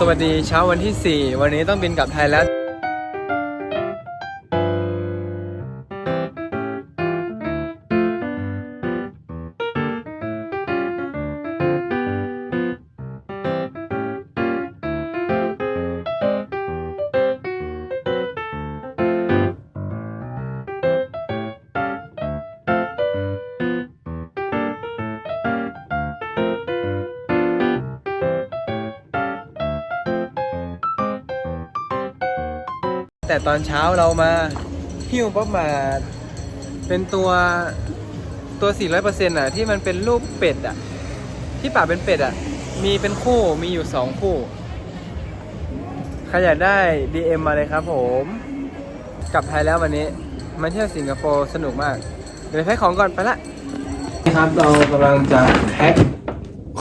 สวัสดีเช้าวันที่ 4 วันนี้ต้องบินกลับไทยแล้ว ต่ตอนเช้าเรามาหิ้วป๊อปมาเป็นตัวตัว 400%อะที่มันเป็นรูปเป็ดอะ ที่ป่าเป็นเป็ดอะ มีเป็นคู่มีอยู่ 2 คู่ ใครอยากได้ DM มาเลยครับผม กลับไทยแล้ววันนี้ มาเที่ยวสิงคโปร์สนุกมาก เดี๋ยวแพ็คของก่อนไปละนี่ครับเรากำลังจะแพ็ค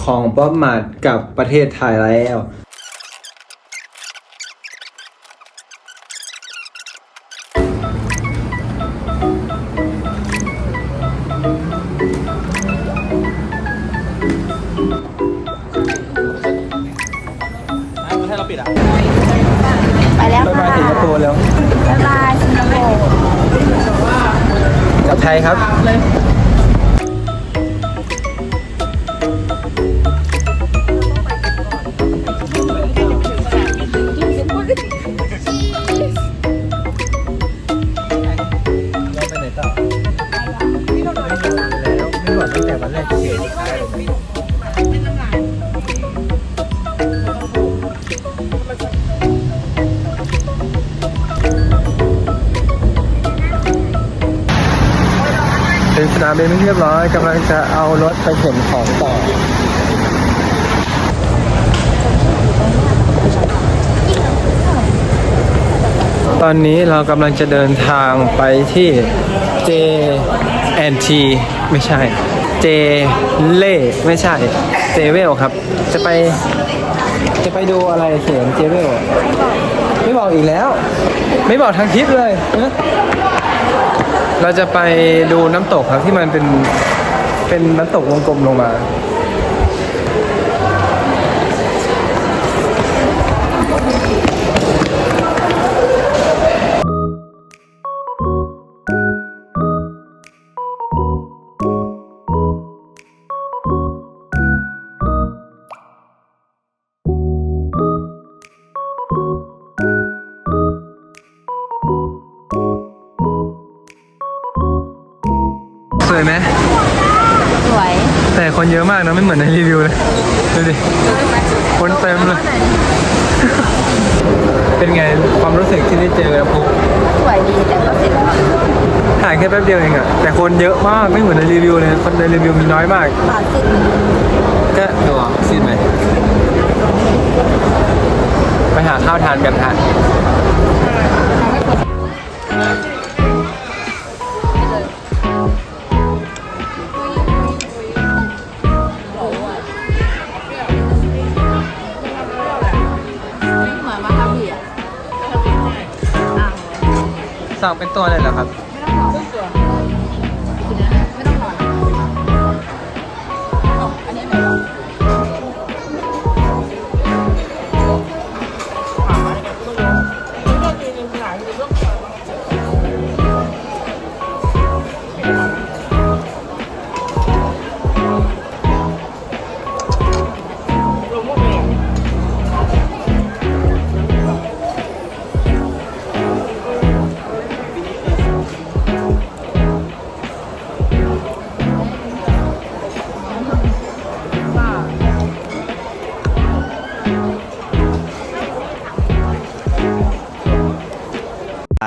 ของป๊อปมาดกับประเทศไทยแล้ว ให้เราปิดอะ ไปแล้วไปค่ะมาสิงคโปร์แล้วบ๊ายบายสิงคโปร์ กลับไทยครับ เป็นสนามบินเรียบร้อยกำลังจะเอารถไปเข็นของต่อตอนนี้เรากำลังจะเดินทางไปที่ J N T ไม่ใช่ J เล่ไม่ใช่ J w e l ครับ จะไป จะไปดูอะไรเขียน J w e l ไม่บอกอีกแล้ว ไม่บอกทางทิปเลยนะ เราจะไปดูน้ำตกครับที่มันเป็นเป็นน้ำตกวงกลมลงมา แต่คนเยอะมากนะไม่เหมือนในรีวิวเลยดูดิคนเต็มเลย เป็นไงความรู้สึกที่ได้เจอกับปุ๊บสวยดีแต่ก็เสร็จแล้วถ่ายแค่แป๊บเดียวเองอะแต่คนเยอะมากไม่เหมือนในรีวิวเลยคนในรีวิวมีน้อยมากปากสิบก็ดูอะซีดไหมไปหาข้าวทานกันฮะ สองเป็นตัวเลยเหรอครับ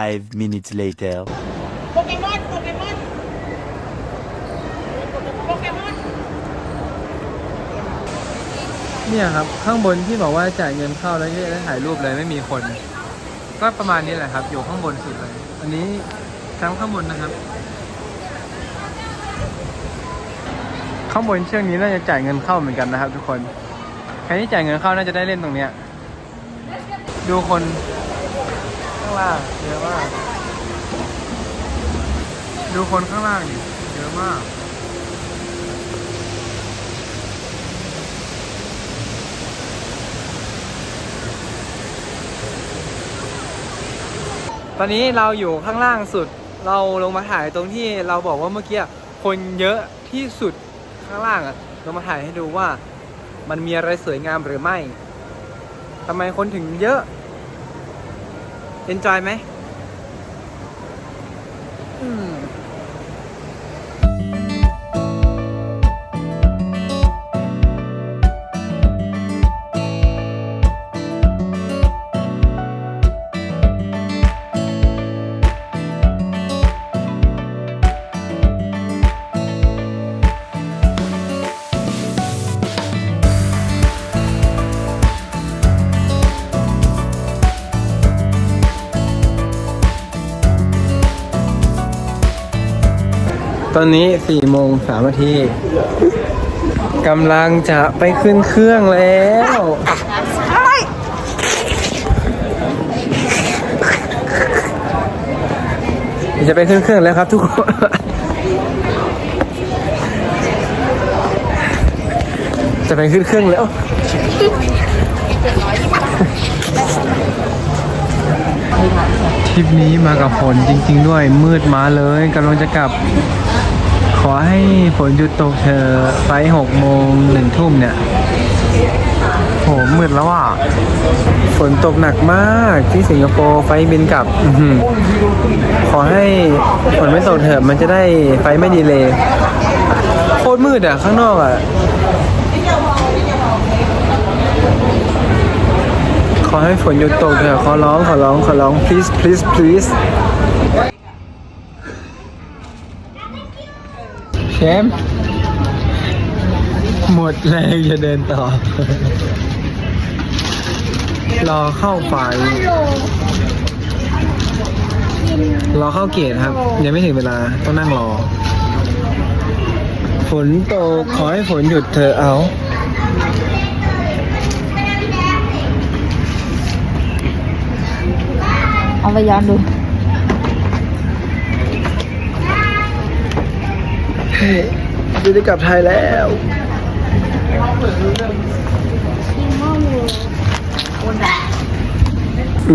Five minutes later. โปเกมอนโปเกมอนโปเกมอนเนี่ยครับ ข้างบนที่บอกว่าจ่ายเงินเข้าแล้วก็ได้ถ่ายรูปเลยไม่มีคน ก็ประมาณนี้แหละครับ อยู่ข้างบนสุดเลย อันนี้ทั้งข้างบนนะครับ ข้างบนเชือกนี้น่าจะจ่ายเงินเข้าเหมือนกันนะครับ ทุกคน ใครที่จ่ายเงินเข้าน่าจะได้เล่นตรงเนี้ย ดูคนข้างล่างเยอะมาก ดูคนข้างล่างดิเยอะมากตอนนี้เราอยู่ข้างล่างสุด เราลงมาถ่ายตรงที่เราบอกว่าเมื่อกี้คนเยอะที่สุดข้างล่างอะลงมาถ่ายให้ดูว่ามันมีอะไรสวยงามหรือไม่ทำไมคนถึงเยอะ เอนจอยไหมอืม ตอนนี้สี่โมงสามนาทีกำลังจะไปขึ้นเครื่องแล้ว จะไปขึ้นเครื่องแล้วครับทุกคน จะไปขึ้นเครื่องแล้วทริปนี้มากับฝนจริง ๆ ด้วยมืดมาเลยกำลังจะกลับ ขอให้ฝนหยุดตกเธอไฟหกโมงหนึ่งทุ่มเนี่ย โหมืดแล้วอะ ฝนตกหนักมากที่สิงคโปร์ไฟบินกลับอื้อหือขอให้ฝนไม่ตกเถอะมันจะได้ไฟไม่ดีเลยโคตรมืดอะ ข้างนอกอะ ขอให้ฝนหยุดตกเถอะขอร้องขอร้องขอร้อง please please please ชมป์หมดแรงจะเดินต่อ รอเข้าไฟรอเข้าเกตครับ ยังไม่ถึงเวลาต้องนั่งรอ ฝนตกขอให้ฝนหยุดเธอเอาเอาไปย้อนดู จะได้กลับไทยแล้ว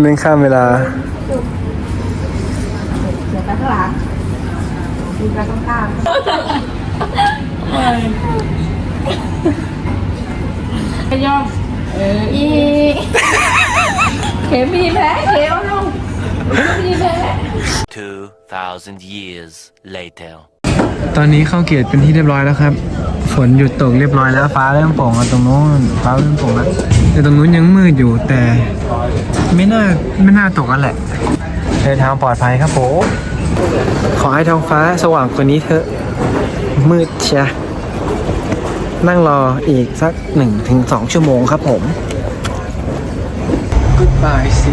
เล่นข้ามเวลาเดี๋ยวไปข้างหลังดูไปข้างๆไปยอมเอออีเข็มมีแผลเข็มเอาลงมีแผล2,000 years later. ตอนนี้เข้าเกียร์เป็นที่เรียบร้อยแล้วครับ ฝนหยุดตกเรียบร้อยแล้วฟ้าเริ่มโปร่งแล้วตรงโน้นฟ้าเริ่มโปร่งแล้วแต่ตรงนู้นยังมืดอยู่แต่ ไม่น่าไม่น่าตกกันแหละเดินทางปลอดภัยครับผมขอให้ท้องฟ้าสว่างกว่านี้เถอะ มืดเชียนั่งรออีกสักหนึ่งถึงสองชั่วโมงครับผม Goodbye สิ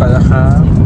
ว่า